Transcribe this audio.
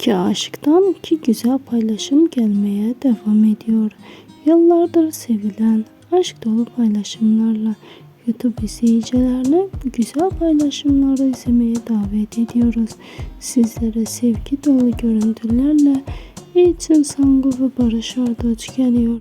İki aşıktan iki güzel paylaşım gelmeye devam ediyor. Yıllardır sevilen aşk dolu paylaşımlarla YouTube izleyicilerini bu güzel paylaşımları izlemeye davet ediyoruz. Sizlere sevgi dolu görüntülerle Eğitim Sangu ve Barış Arduç geliyor.